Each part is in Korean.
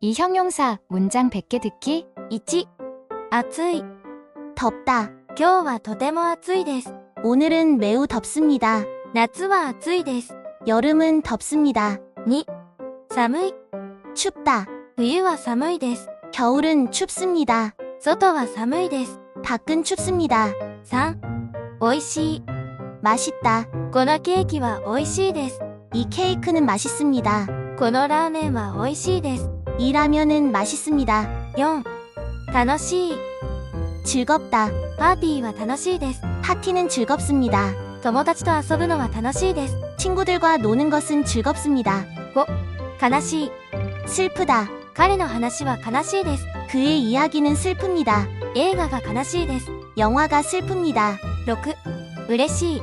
이 형용사 문장 100개 듣기 1、暑い。 덥다. 今日はとても暑いです。 오늘은 매우 덥습니다. 夏は暑いです。 여름은 덥습니다. 2、寒い。 춥다. 冬は寒いです。 겨울은 춥습니다. 外は寒いです。 밖은 춥습니다. 3、美味しい。 맛있다. このケーキは美味しいです。 이 케이크는 맛있습니다. このラーメンは美味しいです。 이 라면은 맛있습니다. 4、楽しい。 즐겁다. パーティーは楽しいです。 파티는 즐겁습니다. 友達と遊ぶのは楽しいです。 친구들과 노는 것은 즐겁습니다. 悲しい。 슬프다. 彼の話は悲しいです。 그의 이야기는 슬픕니다. 映画が悲しいです。 영화가 슬픕니다. 6、嬉しい。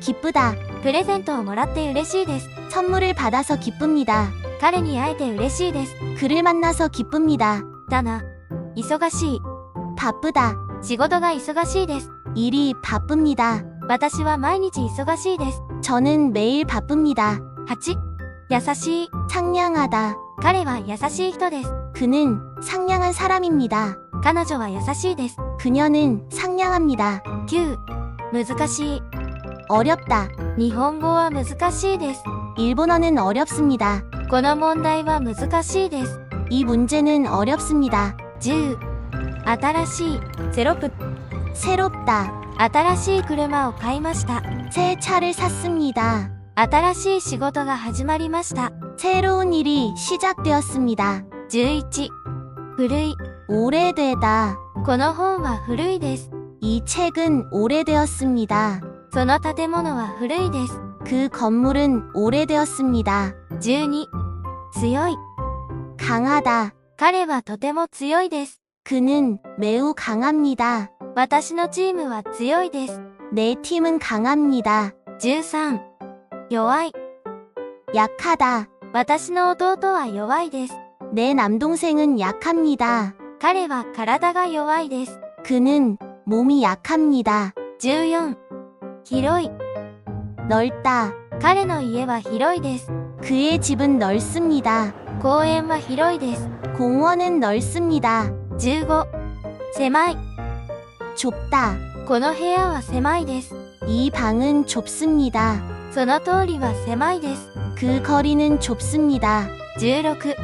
기쁘다. プレゼントをもらって嬉しいです。 선물을 받아서 기쁩니다. 彼に会えて嬉しいです。 그를 만나서 기쁩니다. だな。忙しい。 바쁘다. 仕事が忙しいです。 일이 바쁩니다. 私は毎日忙しいです。 저는 매일 바쁩니다. 8、優しい。 상냥하다. 彼は優しい人です。 그는 상냥한 사람입니다. 彼女は優しいです。 그녀는 상냥합니다. 9、難しい。 어렵다. 日本語は難しいです。 일본어는 어렵습니다. この問題は難しいです。 이 문제는 어렵습니다. 10、新しい。ゼロプ。 새롭다. 新しい車を買いました。 새 차를 샀습니다. 新しい仕事が始まりました。 새로운 일이 시작되었습니다. 11、古い。 오래되다. この本は古いです。 이 책은 오래되었습니다. その建物は古いです。 그 건물은 오래되었습니다. 12、 強い。 강하다. 彼はとても強いです。 그는 매우 강합니다. 私のチームは強いです。 내 팀은 강합니다. 13、弱い。 약하다. 私の弟は弱いです。 내 남동생은 약합니다. 彼は体が弱いです。 그는 몸이 약합니다. 14、広い。 넓다. 彼の家は広いです。 그의 집은 넓습니다. 公園は広いです。 공원은 넓습니다. 15、狭い。 좁다. この部屋は狭いです。 이 방은 좁습니다. その通りは狭いです。 그 거리는 좁습니다. 16、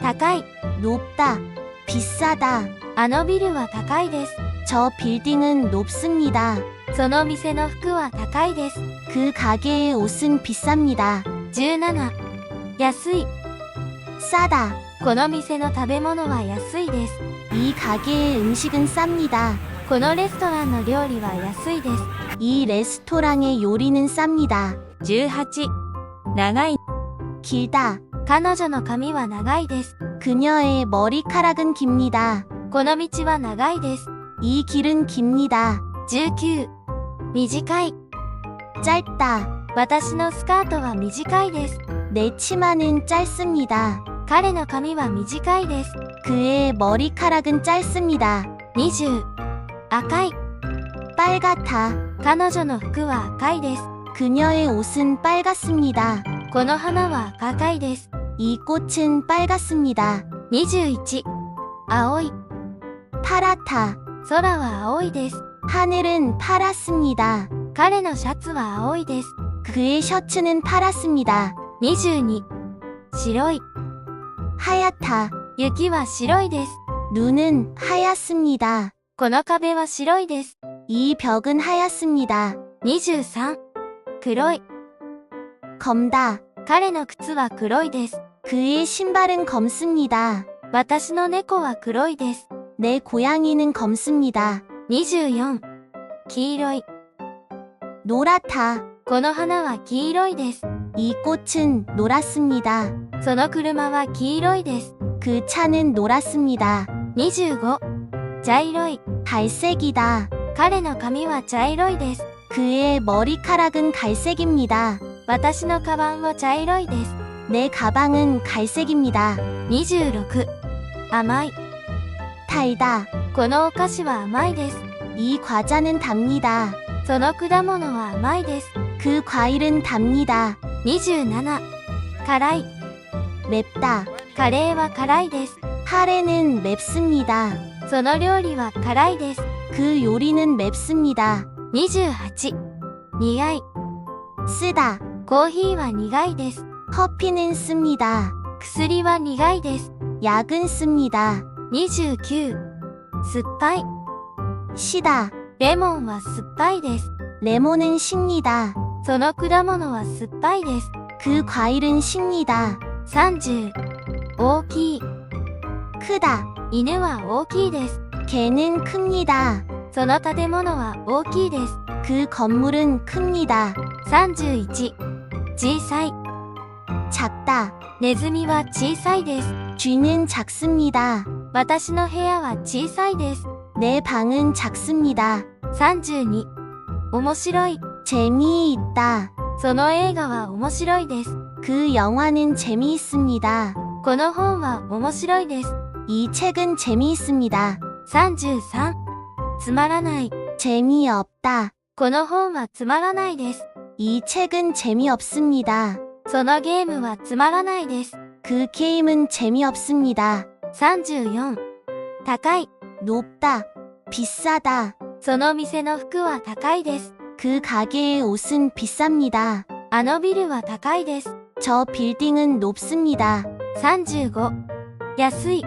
高い。 높다. 비싸다. あのビルは高いです。 저 빌딩은 높습니다. その店の服は高いです。 그 가게의 옷은 비쌉니다. 17、安い。 싸다. この店の食べ物は安いです。 이 가게의 음식은 쌉니다. このレストランの料理は安いです。 이 레스토랑의 요리는 쌉니다. 18、長い。 길다. 彼女の髪は長いです。 그녀의 머리카락은 깁니다. この道は長いです。 이 길은 깁니다. 19、短い。 짧다. 私のスカートは短いです。 내 치마는 짧습니다. 彼の髪は短いです。 그의 머리카락은 짧습니다. 20、赤い。 빨갛다. 彼女の服は赤いです。 그녀의 옷은 빨갛습니다. この花は赤いです。 이 꽃은 빨갛습니다. 21、青い。 파랗다. 空は青いです。 하늘은 파랗습니다. 彼のシャツは青いです。 그의 셔츠는 파랗습니다. 22、白い。 하얗다. 雪は白いです。 눈은 하얗습니다. この壁は白いです。 이 벽은 하얗습니다. 23、黒い。 검다. 彼の靴は黒いです。 그의 신발은 검습니다. 私の猫は黒いです。 내 고양이는 검습니다. 24、黄色い。 노랗다. この花は黄色いです。 이 꽃은 노랗습니다. その車は黄色いです。 그 차는 노랗습니다. 25、茶色い。 갈색이다. 彼の髪は茶色いです。 그의 머리카락은 갈색입니다. 私のカバンは茶色いです。 내 가방은 갈색입니다. 26、甘い。 달다. このお菓子は甘いです。 이 과자는 답니다. その果物は甘いです。 그 과일은 답니다. 27、辛い。 맵다. カレーは辛いです。 카레는 맵습니다. その料理は辛いです。 그 요리는 맵습니다. 28苦い。 쓰다. コーヒーは苦いです。 커피는 씁니다. 薬は苦いです。 약은 씁니다. 29酸っぱい。 시다. レモンは酸っぱいです。 레몬은 쉽니다. その果物は酸っぱいです。 그 과일은 쉽니다. 30大きい。 크다. 犬は大きいです。 개는 큽니다. その建物は大きいです。 그 건물은 큽니다. 31小さい。 작다. ネズミは小さいです。 쥐는 작습니다. 私の部屋は小さいです。 내 방은 작습니다. 32面白い。 재미있다. その映画は面白いです。 그 영화는 재미있습니다. この本は面白いです。 이 책은 재미있습니다. 33つまらない。 재미없다. この本はつまらないです。 이 책은 재미없습니다. そのゲームはつまらないです。 그 게임은 재미없습니다. 34高い。 높다. 비싸다. その店の服は高いです。 그 가게의 옷은 비쌉니다. あのビルは高いです。 저 빌딩은 높습니다. 35安い。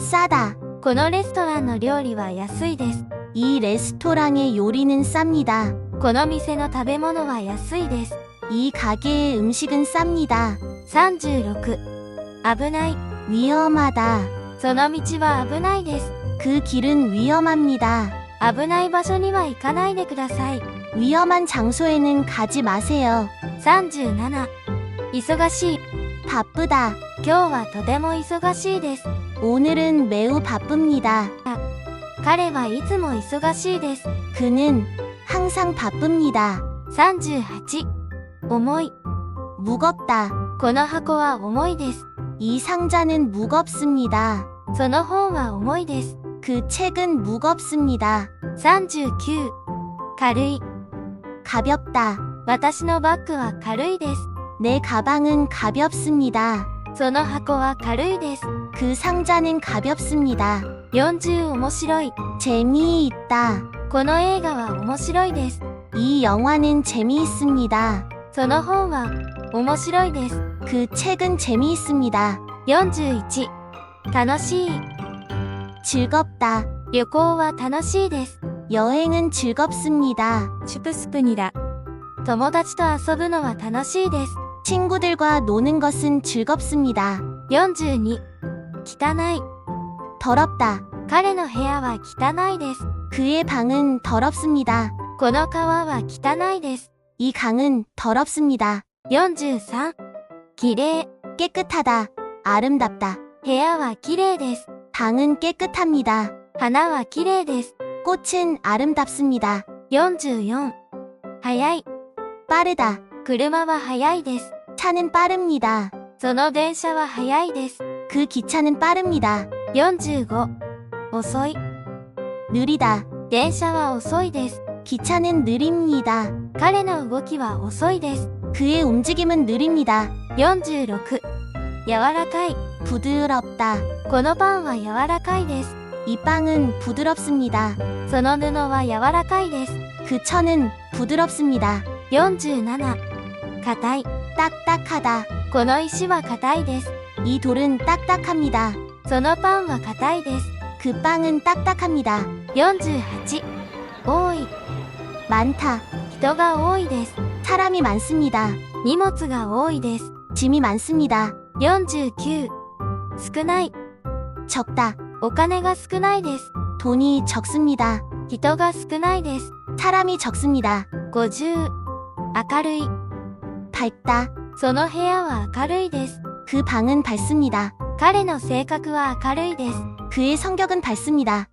싸다. このレストランの料理は安いです。 이 레스토랑의 요리는 쌉니다. この店の食べ物は安いです。 이 가게의 음식은 쌉니다. 36危ない。 위험하다. その道は危ないです。 그 길은 위험합니다. 危ない場所には行かないでください。 위험한 장소에는 가지 마세요. 37忙しい。 바쁘다. 今日はとても忙しいです。 오늘은 매우 바쁩니다. 彼はいつも忙しいです。 그는 항상 바쁩니다. 38重い。 무겁다. この箱は重いです。 이 상자는 무겁습니다. その本は重いです。 그 책은 무겁습니다. 39軽い。 가볍다. 私のバッグは軽いです。 내 가방은 가볍습니다. その箱は軽いです。 그 상자는 가볍습니다. 40面白い。 재미있다. この映画は面白いです。 이 영화는 재미있습니다. その本は面白いです。 그 책은 재미있습니다. 41楽しい。 즐겁다. 旅行は楽しいです。 여행은 즐겁습니다. シュプスプニラ。友達と遊ぶのは楽しいです。 친구들과 노는 것은 즐겁습니다. 42汚い。 더럽다. 彼の部屋は汚いです。 그의 방은 더럽습니다. この川は汚いです。 이 강은 더럽습니다. 43綺麗。 깨끗하다. 아름답다. 部屋は綺麗です。 방은 깨끗합니다. 花は綺麗です。 꽃은 아름답습니다. 44速い。 빠르다. 車は速いです。 차는 빠릅니다. その電車は速いです。 그 기차는 빠릅니다. 45遅い。 느리다. 電車は遅いです。 기차는 느립니다. 彼の動きは遅いです。 그의 움직임은 느립니다. 46柔らかい。 부드럽다. このパンは柔らかいです。 이 빵은 부드럽습니다. その布は柔らかいです。 그 천은 부드럽습니다. 47硬い。 딱딱하다. この石は硬いです。 이 돌은 딱딱합니다. そのパンは硬いです。 그 빵은 딱딱합니다. 48多い。 많다. 人が多いです。 사람이 많습니다. 荷物が多いです。 짐이 많습니다. 49 少ない。 적다. お金が少ないです。 돈이 적습니다. 人が少ないです。 사람이 적습니다. 50明るい。 밝다. その部屋は明るいです。 그 방은 밝습니다. 彼の性格は明るいです。 그의 성격은 밝습니다.